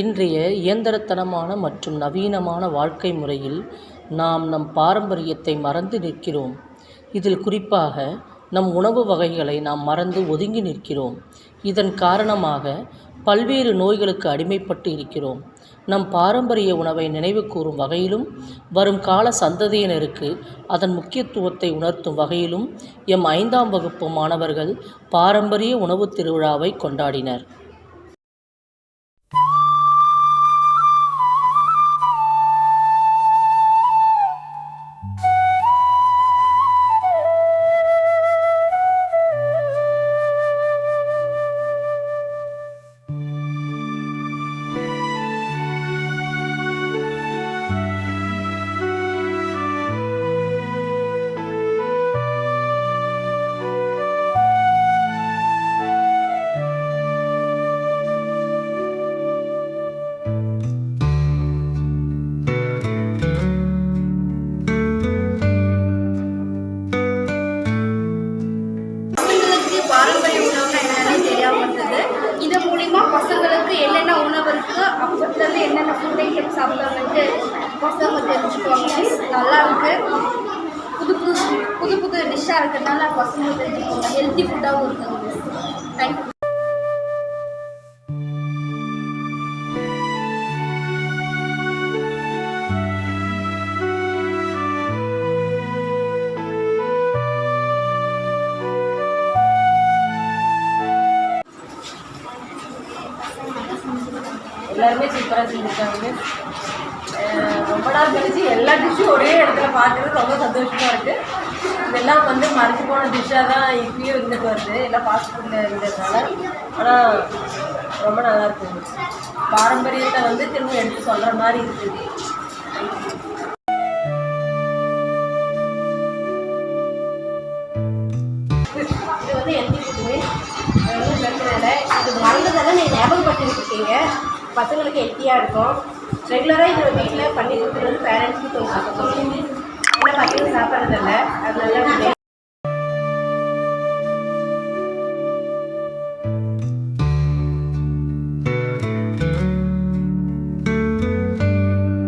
இன்றைய இயந்திரத்தனமான மற்றும் நவீனமான வாழ்க்கை முறையில் நாம் நம் பாரம்பரியத்தை மறந்து நிற்கிறோம். இதில் குறிப்பாக நம் உணவு வகைகளை நாம் மறந்து ஒதுங்கி நிற்கிறோம். இதன் காரணமாக பல்வேறு நோய்களுக்கு அடிமைப்பட்டு இருக்கிறோம். நம் பாரம்பரிய உணவை நினைவுகூரும் வகையிலும் வரும் கால சந்ததியினருக்கு அதன் முக்கியத்துவத்தை உணர்த்தும் வகையிலும் எம் ஐந்தாம் வகுப்பு மாணவர்கள் பாரம்பரிய உணவுத் திருவிழாவை கொண்டாடினர். கான்செப்ட்லேருந்து என்னென்ன ஃபுட் ஐட்டம் சாப்பிட்டா வந்து பசங்க தெரிஞ்சுக்குவாங்க. நல்லாயிருக்கு புது புது புது புது டிஷ்ஷாக இருக்கிறதுனால பசங்க தெரிஞ்சுக்குவாங்க ஹெல்த்தி ஃபுட்டாகவும் இருக்குது எல்லாருமே சூப்பராக செஞ்சுருக்காங்க. ரொம்ப நாள் கழிச்சு எல்லா டிஷ்ஷும் ஒரே இடத்துல பார்க்குறது ரொம்ப சந்தோஷமாக இருக்குது இதெல்லாம் வந்து மறைஞ்சு போன டிஷ்ஷாக தான் இப்பயும் இருந்துட்டு வருது. எல்லாம் ஃபாஸ்ட் ஃபுட்டில் இருந்ததுனால. ஆனால் ரொம்ப நல்லா இருக்குது பாரம்பரியத்தை வந்து திரும்ப எடுத்து சொல்கிற மாதிரி இருக்குது இது வந்து எந்த ஃபுட்டு ஒன்றும் பிரச்சனை இல்லை இது மறந்ததெல்லாம் நீங்கள் ஞாபகப்படுத்திட்டு இருக்கீங்க. பசங்களுக்கு ஹெல்த்தியாக இருக்கும். ரெகுலராக இதை வீட்டில் பண்ணி கொடுக்குறது பேரண்ட்ஸ்க்கு கொஞ்சம் கஷ்டம் ஏன்னா பசங்க சாப்பிட்றதில்ல. அதனால